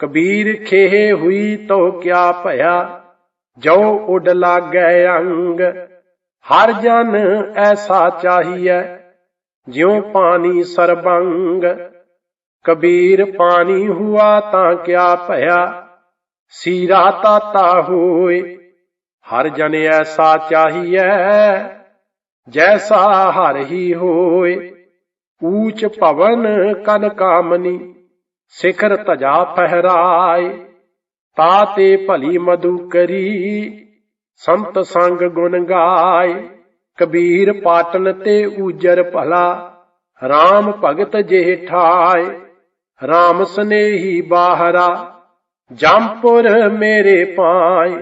ਕਬੀਰ ਖੇਹ ਹੋਈ ਤੋ ਕਿਆ ਭਇਆ ਜੋ ਉਡ ਲਾਗੈ ਅੰਗ। ਹਰ ਜਨ ਐਸਾ ਚਾਹੀਐ, ਜਿਉ ਪਾਣੀ ਸਰਬੰਗ। ਕਬੀਰ ਪਾਣੀ ਹੁਆ ਤਾਂ ਕਿਆ ਭਇਆ, ਸੀਰਾ ਤਾਤਾ ਹੋਏ। ਹਰ ਜਨ ਐਸਾ ਚਾਹੀਐ, ਜੈਸਾ ਹਰ ਹੀ ਹੋਏ। ਊਚ ਭਵਨ ਕਨ ਕਾਮਨੀ ਸਿਖਰ ਤਜਾ ਫਹਿਰਾਏ ਤਾ ਤੇ ਭਲੀ ਮਧੂ ਕਰੀ। ਸੰਤ ਸੰਗ ਗੁਣ ਗਾਏ, ਕਬੀਰ ਪਾਟਨ ਤੇ ਊਜਰ ਭਲਾ। RAM ਭਗਤ ਜੇ ਠਾਏ RAM ਸਨੇਹੀ ਬਾਹਰਾ। ਜੰਪੁਰ ਮੇਰੇ ਪਾਏ,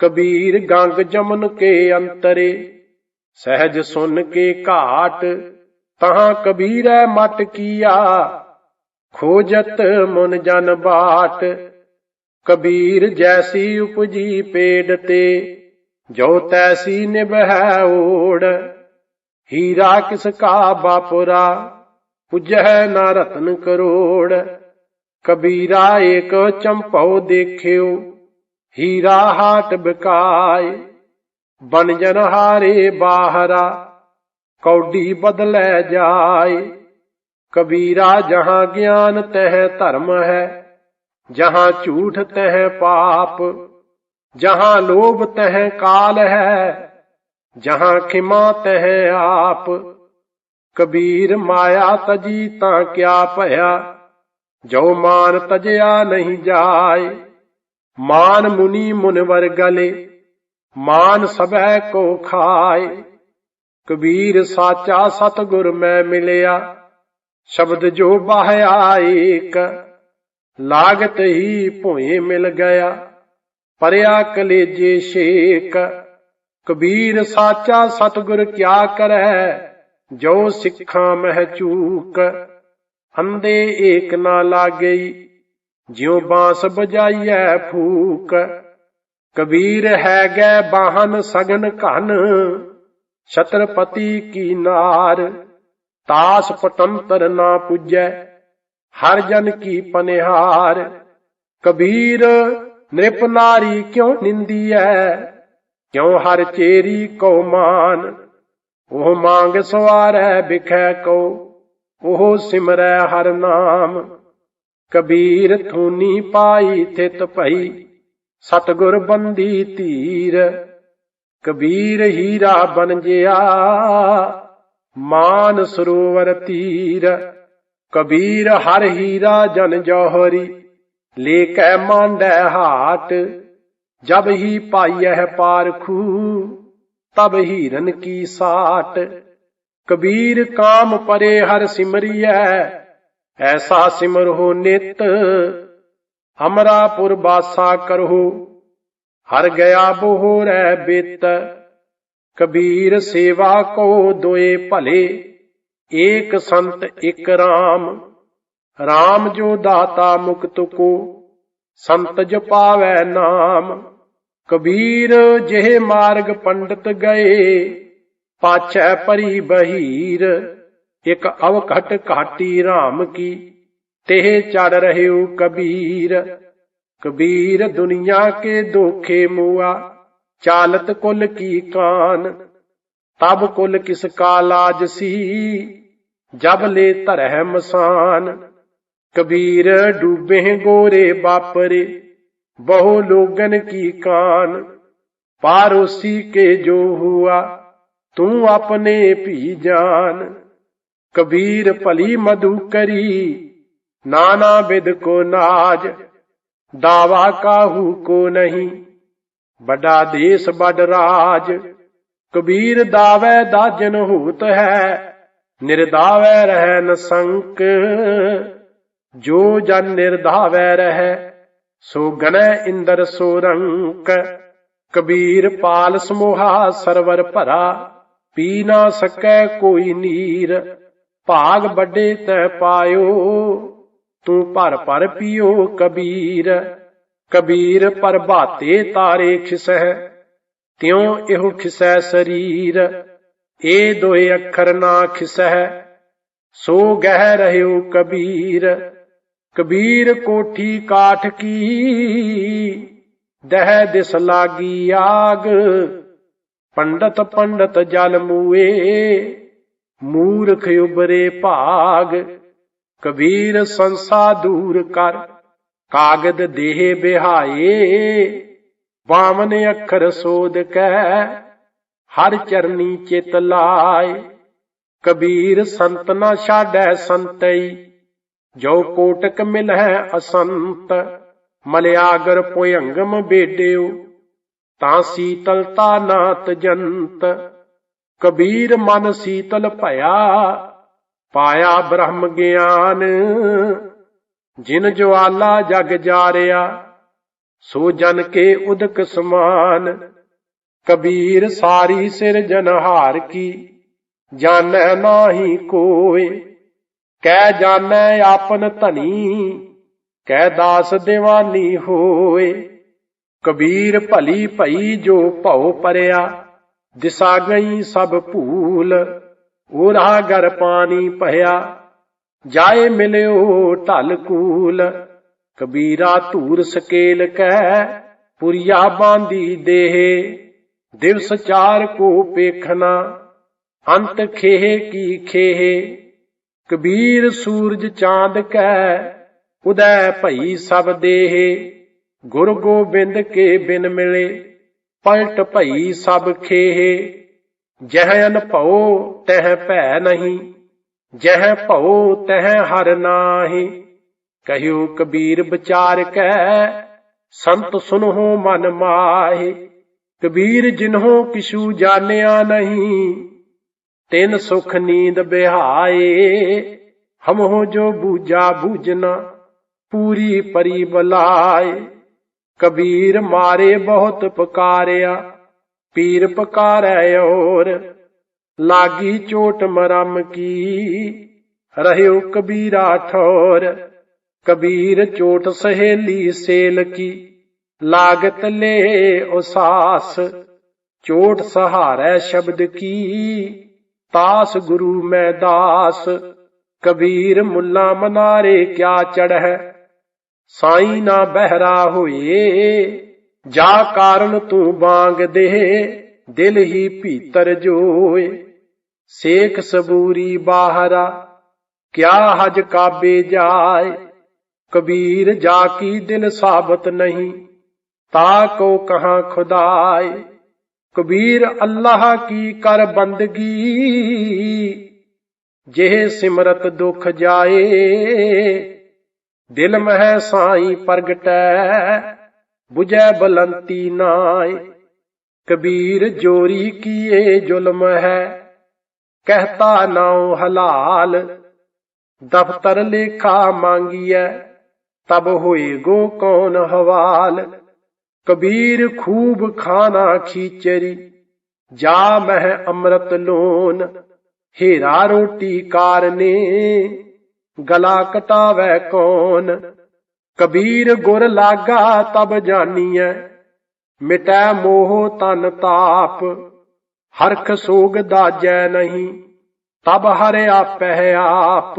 ਕਬੀਰ ਗੰਗ ਜਮਨ ਕੇ ਅੰਤਰੇ। ਸਹਿਜ ਸੁਨ ਕੇ ਘਾਟ, ਤਹਾਂ ਕਬੀਰੈ ਮਟ ਕੀਆ। ਖੋਜਤ ਮਨ ਜਨ ਬਾਟ, ਕਬੀਰ ਜੈਸੀ ਉਪਜੀ ਪੇੜ ਤੇ, ਜੋ ਤੈਸੀ ਨਿਭੈ ਓੜ, ਹੀਰਾ ਕਿਸ ਕਾ ਬਾਪੁਰਾ, ਪੁਜਹਿ ਨਾ ਰਤਨ ਕਰੋੜ, ਕਬੀਰਾ ਏਕ ਚੰਪਉ ਦੇਖਿਓ, ਹੀਰਾ ਹਾਟ ਬਕਾਏ ਬਨ ਜਨ ਹਾਰੇ ਬਾਹਰਾ, ਕੌਡੀ ਬਦਲੇ ਜਾਏ। ਕਬੀਰਾ ਜਹਾਂ ਗਿਆਨ ਤਹਿ ਧਰਮ ਹੈ, ਜਹਾਂ ਝੂਠ ਤਹਿ ਪਾਪ, ਜਹਾਂ ਲੋਭ ਤਹਿ ਕਾਲ ਹੈ, ਜਹਾਂ ਖਿਮਾ ਤਹਿ ਆਪ। ਕਬੀਰ ਮਾਇਆ ਤਜੀ ਤਾਂ ਕਿਆ ਭਇਆ, ਜੋ ਮਾਨ ਤਜਿਆ ਨਹੀਂ ਜਾਏ। ਮਾਨ ਮੁਨੀ ਮੁਨਵਰ ਗਲੇ, ਮਾਨ ਸਭੈ ਕੋ ਖਾਏ। ਕਬੀਰ ਸਾਚਾ ਸਤਗੁਰ ਮੈਂ ਮਿਲਿਆ ਸ਼ਬਦ ਜੋ ਬਾਹ ਏਕ ਲਾਗਤ ਹੀ ਭੋਏ ਮਿਲ ਗਿਆ। ਪਰਿਆ ਕਲੇਜੇ ਸ਼ੇਕ ਕਬੀਰ ਸਾਚਾ ਸਤਗੁਰ ਕਿਆ ਕਰੈ, ਜੋ ਸਿੱਖਾਂ ਮਹਿ ਚੂਕ ਅੰਦੇ ਏਕ ਨਾ ਲਾਗਈ ਜਿਉ ਬਾਂਸ ਬਜਾਈਐ ਫੂਕ। ਕਬੀਰ ਹੈ ਗੈ ਬਾਹਨ ਸਗਨ ਘਨ, ਛਤਰਪਤੀ ਕੀ ਨਾਰ। ਤਾਸ ਪਟੰਤਰ ਨਾ ਪੁੱਜੈ, ਹਰ ਜਨ ਕੀ ਪਨਿਹਾਰ। ਕਬੀਰ ਨਿਰਪ ਨਾਰੀ ਕਿਉ ਨਿੰਦੀਐ? ਕਿਉ ਹਰ ਚੇਰੀ ਕੋ ਮਾਨ? ਉਹ ਮੰਗ ਸਵਾਰੈ ਬਿਖੈ ਕੋ ਉਹ ਸਿਮਰੈ ਹਰ ਨਾਮ। ਕਬੀਰ ਥੂਨੀ ਪਾਈ ਥਿਤ ਭਈ, ਸਤਗੁਰ ਬੰਦੀ ਧੀਰ। ਕਬੀਰ ਹੀਰਾ ਬਨ ਜਿਆ ਮਾਨ ਸਰੋਵਰ ਤੀਰ, ਕਬੀਰ ਹਰ ਹੀਰਾ ਜਨ ਜੋਹਰੀ ਲੈ ਕੈ ਮਾਂਡੈ ਹਾਟ, ਜਬ ਹੀ ਪਾਈਐ ਪਾਰਖੂ ਤਬ ਹੀਰਨ ਕੀ ਸਾਟ। ਕਬੀਰ ਕਾਮ ਪਰੇ ਹਰ ਸਿਮਰੀਐ, ਐਸਾ ਸਿਮਰਹੁ ਨਿਤ ਅਮਰਾਪੁਰ ਬਾਸਾ ਕਰਹੁ, ਹਰ ਗਿਆ ਬੋਹਰੈ ਬਿਤ। ਕਬੀਰ ਸੇਵਾ ਕੋ ਦੋਏ ਭਲੇ, ਏਕ ਸੰਤ ਇਕ RAM RAM ਜੋ ਦਾਤਾ ਮੁਕਤ ਕੋ, ਸੰਤ ਜਪਾਵੈ ਨਾਮ। ਕਬੀਰ ਜਿਹੇ ਮਾਰਗ ਪੰਡਤ ਗਏ, ਪਾਛੈ ਪਰੀ ਬਹੀਰ। ਇਕ ਅਵਘਟ ਘਾਟੀ RAM ਕੀ ਤੇ ਚੜ ਰਹਿਉ ਕਬੀਰ। ਕਬੀਰ ਦੁਨੀਆ ਕੇ ਦੋਖੇ ਮੂਆ ਚਾਲਤ ਕੁਲ ਕੀ ਕਾਨ, ਤਬ ਕੁਲ ਕਿਸ ਕਾ ਲਾਜ ਸੀ, ਜਬ ਲੇ ਧਰਹਿ ਮਸਾਨ। ਕਬੀਰ ਡੂਬੇ ਗੋਰੇ ਬਾਪਰੇ, ਬਹੁ ਲੋਗਨ ਕੀ ਕਾਨ। ਪਾਰੋਸੀ ਕੇ ਜੋ ਹੁਆ, ਤੂੰ ਆਪਣੇ ਭੀ ਜਾਨ। ਕਬੀਰ ਭਲੀ ਮਧੂ ਕਰੀ, ਨਾਨਾ ਬਿਦ ਕੋ ਨਾਜ, ਦਾਵਾ ਕਾਹੂ ਕੋ ਨਹੀਂ। ਵੱਡਾ ਦੇਸ, ਵੱਡ ਰਾਜ। ਕਬੀਰ ਦਾਵੇ ਦਾਜਨ ਹੂਤ ਹੈ, ਨਿਰਦਾਵੇ ਰਹਿ ਨਸੰਕ ਜੋ ਜਨ ਨਿਰਦਾਵੇ ਰਹਿ, ਸੋ ਗਣੈ ਇੰਦਰ ਸੋ ਰੰਕ। ਕਬੀਰ ਪਾਲ ਸਮੋਹਾ ਸਰਵਰ ਭਰਾ, ਪੀ ਨਾ ਸਕੈ ਕੋਈ ਨੀਰ। ਭਾਗ ਵੱਡੇ ਤੈ ਪਾਇਓ, ਤੂੰ ਭਰ ਭਰ ਪੀਓ ਕਬੀਰ। ਕਬੀਰ ਪ੍ਰਭਾਤੇ ਤਾਰੇ ਖਿਸਹਿ, ਤਿਉ ਇਹੋ ਖਿਸੈ ਸਰੀਰ ਏ ਦੋਏ ਅੱਖਰ ਨਾ ਖਿਸਹਿ। ਸੋ ਗਹਿ ਰਹਿਓ ਕਬੀਰ ਕਬੀਰ ਕੋਠੀ ਕਾਠ ਕੀ? ਦਹਿ ਦਿਸ ਲਾਗੀ ਆਗ, ਪੰਡਤ ਪੰਡਤ ਜਲ ਮੂਏ, ਮੂਰਖ ਉਬਰੇ ਭਾਗ। ਕਬੀਰ ਸੰਸਾ ਦੂਰ ਕਰ ਕਾਗਦ ਦੇਹ ਬਿਹਾਏ ਬਾਮਨ ਅੱਖਰ ਸੋਧ ਕੈ, ਹਰ ਚਰਨੀ ਚਿਤ ਲਾਏ ਕਬੀਰ ਸੰਤ ਨਾ ਛਾੜੈ ਸੰਤਈ, ਜੋ ਕੋਟਕ ਮਿਲਹਿ ਅਸੰਤ। ਮਲਿਆਗਰ ਪੁਯੰਗਮ ਬੇਡਿਓ ਤਾਂ ਸੀਤਲਤਾ ਨਾਤ ਜੰਤ। ਕਬੀਰ ਮਨ ਸੀਤਲ ਭਇਆ, ਪਾਇਆ ਬ੍ਰਹਮ ਗਿਆਨ। ਜਿਨ ਜਵਾਲਾ ਜਗ ਜਾਰਿਆ, ਸੋ ਜਨ ਕੇ ਉਦਕ ਸਮਾਨ। ਕਬੀਰ ਸਾਰੀ ਸਿਰ ਜਨਹਾਰ ਕੀ, ਜਾਣੈ ਨਾਹੀ ਕੋਏ ਕਹਿ ਜਾਣੈ ਆਪਨ ਧਨੀ, ਕਹਿ ਦਾਸ ਦੀਵਾਨੀ ਹੋਏ ਕਬੀਰ ਭਲੀ ਭਈ ਜੋ ਭਉ ਪਰਿਆ, ਦਿਸਾ ਗਈ ਸਭ ਭੂਲ। ਉਰਾ ਗਰ ਪਾਣੀ ਭਇਆ ਜਾਏ ਮਿਲਿਓ ਢਲ ਕੂਲ, ਕਬੀਰਾ ਧੂਰ ਸਕੇਲ ਕੈ, ਪੁਰੀਆ ਬਾਂਦੀ ਦੇਹ, ਦਿਵਸ ਚਾਰ ਕੋ ਪੇਖਣਾ, ਅੰਤ ਖੇਹ ਕੀ ਖੇਹ, ਕਬੀਰ ਸੂਰਜ ਚਾਂਦ ਕੈ, ਉਦੈ ਭਈ ਸਭ ਦੇਹ, ਗੁਰ ਗੋਬਿੰਦ ਕੇ ਬਿਨ ਮਿਲੇ, ਪਲਟ ਭਈ ਸਭ ਖੇਹ, ਜਹ ਅਨ ਭਉ ਤਹ ਭੈ ਨਹੀਂ। ਜਹ ਭਉ ਤਹ ਹਰ ਨਾਹੀ, ਕਹਿਓ ਕਬੀਰ ਵਿਚਾਰ ਕੈ, ਸੰਤ ਸੁਨਹੁ ਮਨ ਮਾਹੇ, ਕਬੀਰ ਜਿਨਹੁ ਕਿਛੂ ਜਾਣਿਆ ਨਹੀਂ, ਤਿਨ ਸੁਖ ਨੀਂਦ ਬਿਹਾਏ, ਹਮਹੁ ਜੋ ਬੂਜਾ ਬੂਜਨਾ ਪੂਰੀ ਪਰੀ ਬਲਾਏ। ਕਬੀਰ ਮਾਰੇ ਬਹੁਤ ਪਕਾਰਿਆ, ਪੀਰ ਪੁਕਾਰੈ ਔਰ ਲਾਗੀ ਚੋਟ ਮਰਮ ਕੀ? ਰਹਿਓ ਕਬੀਰਾ ਠੋਰ, ਕਬੀਰ ਚੋਟ ਸਹੇਲੀ ਸੇਲ ਕੀ? ਲਾਗਤ ਲੈ ਉਸਾਸ, ਚੋਟ ਸਹਾਰੈ ਸ਼ਬਦ ਕੀ? ਤਾਸ ਗੁਰੂ ਮੈਂ ਦਾਸ, ਕਬੀਰ ਮੁੱਲਾ ਮਨਾਰੇ ਕਿਆ ਚੜ੍ਹੈ? ਸਾਈ ਨਾ ਬਹਿਰਾ ਹੋਏ, ਜਾ ਕਾਰਨ ਤੂੰ ਬਾਂਗ ਦੇ, ਦਿਲ ਹੀ ਭੀਤਰ ਜੋਏ। ਸੇਖ ਸਬੂਰੀ ਬਾਹਰਾ, ਕਿਆ ਹਜ ਕਾਬੇ ਜਾਏ? ਕਬੀਰ ਜਾ ਕੀ ਦਿਲ ਸਾਬਤ ਨਹੀਂ, ਤਾ ਕੋ ਕਹਾਂ ਖੁਦਾਏ? ਕਬੀਰ ਅੱਲਾਹ ਕੀ ਕਰ ਬੰਦਗੀ? ਜਿਹੇ ਸਿਮਰਤ ਦੁਖ ਜਾਏ, ਦਿਲ ਮਹਿ ਸਾਈ ਪ੍ਰਗਟੈ 부ਜੈ ਬਲੰਤੀ ਨਾਏ। ਕਬੀਰ ਜੋਰੀ ਕੀਏ ਜ਼ੁਲਮ ਹੈ ਕਹਿਤਾ ਨਾਉ ਹਲਾਲ, ਦਫਤਰ ਲੇਖਾ ਮੰਗੀਐ, ਤਬ ਹੋਏ ਗੋ ਕੌਣ ਹਵਾਲ। ਕਬੀਰ ਖੂਬ ਖਾਣਾ ਖੀਚਰੀ, ਜਾ ਮਹਿ ਅੰਮ੍ਰਿਤ ਲੋਨ, ਹੀਰਾ ਰੋਟੀ ਕਾਰਨੇ ਗਲਾ ਕਟਾਵੇ ਕੌਣ। ਕਬੀਰ ਗੁਰ ਲਾਗਾ ਤਬ ਜਾਣੀਐ ਮਿਟੈ ਮੋਹ ਤਨ ਤਾਪ। ਹਰਖ ਸੋਗ ਦਾਜੈ ਨਹੀਂ, ਤਬ ਹਰਿ ਆਪਹਿ ਆਪ।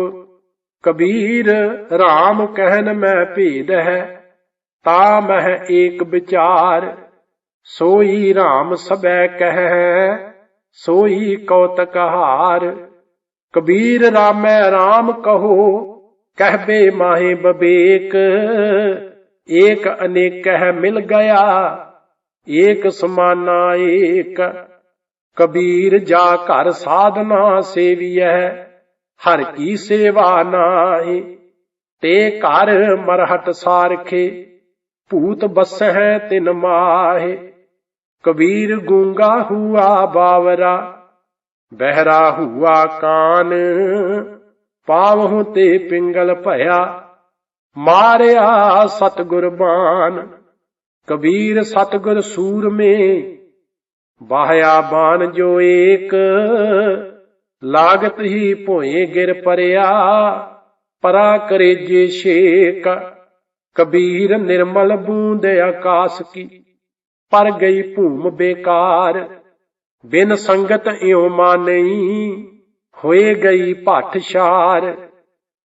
ਕਬੀਰ RAM ਕਹਿਨ ਮੈਂ ਭੇਦ ਹੈ, ਤਾ ਮਹਿ ਏਕ ਵਿਚਾਰ। ਸੋਈ RAM ਸਬੈ ਕਹਿ, ਸੋਈ ਕੌਤਕ ਹਾਰ ਕਬੀਰ ਰਾਮੈ RAM ਕਹੋ ਕਹਿਬੇ ਮਾਹੇ ਬਬੇਕ। ਏਕ ਅਨੇਕ ਹੈ ਮਿਲ ਗਿਆ, ਏਕ ਸਮਾਨਾ ਏਕ। ਕਬੀਰ ਜਾ ਘਰ ਸਾਧਨਾ ਸੇਵੀਐ, ਹਰ ਕੀ ਸੇਵਾ ਨਾਹੀ ਤੇ ਘਰ ਮਰਹਟ ਸਾਰਖੇ, ਭੂਤ ਬਸਹਿ ਤਿਨ ਮਾਹੇ। ਕਬੀਰ ਗੂੰਗਾ ਹੁਆ ਬਾਵਰਾ, ਬਹਿਰਾ ਹੁਆ ਕਾਨ। ਪਾਵਹੁ ਤੇ ਪਿੰਗਲ ਭਇਆ, ਮਾਰਿਆ ਸਤਗੁਰ ਬਾਨ ਕਬੀਰ ਸਤਗੁਰ ਸੂਰਮੇ ਬਾਹਿਆ ਬਾਨ ਜੋ ਏਕ, ਲਾਗਤ ਹੀ ਭੋਏ ਗਿਰ ਪਰਿਆ, ਪਰਾ ਕਰੇ ਜੇ ਸ਼ੇਕ ਕਬੀਰ ਨਿਰਮਲ ਬੂੰਦ ਆਕਾਸ ਕੀ, ਪਰ ਗਈ ਭੂਮ ਬੇਕਾਰ, ਬਿਨ ਸੰਗਤ ਇਉ ਮਾਨਈ, ਹੋਏ ਗਈ ਭੱਠ ਛਾਰ।